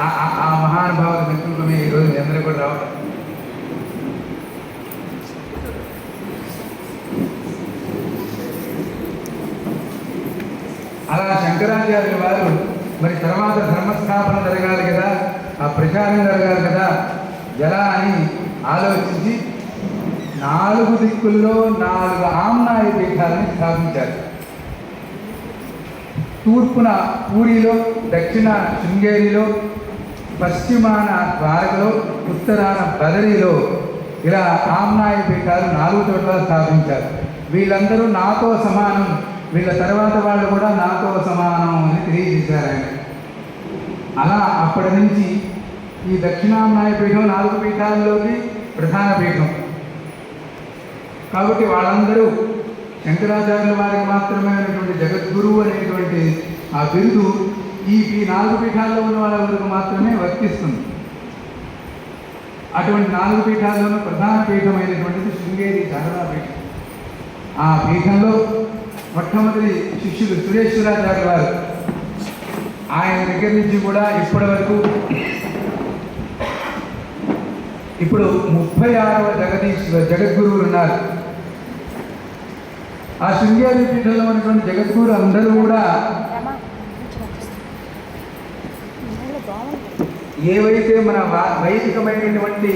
ఆ- ఆ- మిత్రులు మీ ఈరోజు మీ అందరూ కూడా రావడం అలా శంకరాచార్యుల వారు మరి తర్వాత ధర్మస్థాపన జరగాలి కదా ఆ ప్రచారం జరగాలి కదా ఎలా అని ఆలోచించి నాలుగు దిక్కుల్లో నాలుగు ఆమ్నాయ పీఠాలను స్థాపించారు. తూర్పున పూరిలో దక్షిణ శృంగేరిలో పశ్చిమాన ద్వారకలో ఉత్తరాన బదరిలో ఇలా ఆమ్నాయ పీఠాలు నాలుగు చోట్ల స్థాపించారు. వీళ్ళందరూ నాతో సమానం. వీళ్ళ తర్వాత వాళ్ళు కూడా నాతో సమానం అని తెలియజేశారు ఆయన. అలా అప్పటి నుంచి ఈ దక్షిణామ్నాయ పీఠం నాలుగు పీఠాల్లోకి ప్రధాన పీఠం. కాబట్టి వాళ్ళందరూ శంకరాచార్యుల వారికి మాత్రమే అయినటువంటి జగద్గురువు అనేటువంటి ఆ బిరుదు ఈ ఈ నాలుగు పీఠాల్లో ఉన్న వాళ్ళ వరకు మాత్రమే వర్తిస్తుంది. అటువంటి నాలుగు పీఠాల్లోనూ ప్రధాన పీఠమైనటువంటిది శృంగేరి శారదా పీఠం ఆ పీఠంలో మొట్టమొదటి శిష్యుడు సురేశ్వరాచార్య వారు ఆయన దగ్గర నుంచి కూడా ఇప్పటి వరకు ఇప్పుడు ముప్పై ఆరవ జగదీశ్వర జగద్గురువులు ఉన్నారు. ఆ శృంగేరి పీఠంలో ఉన్నటువంటి జగద్గురు అందరూ కూడా ఏవైతే మన వైదికమైనటువంటి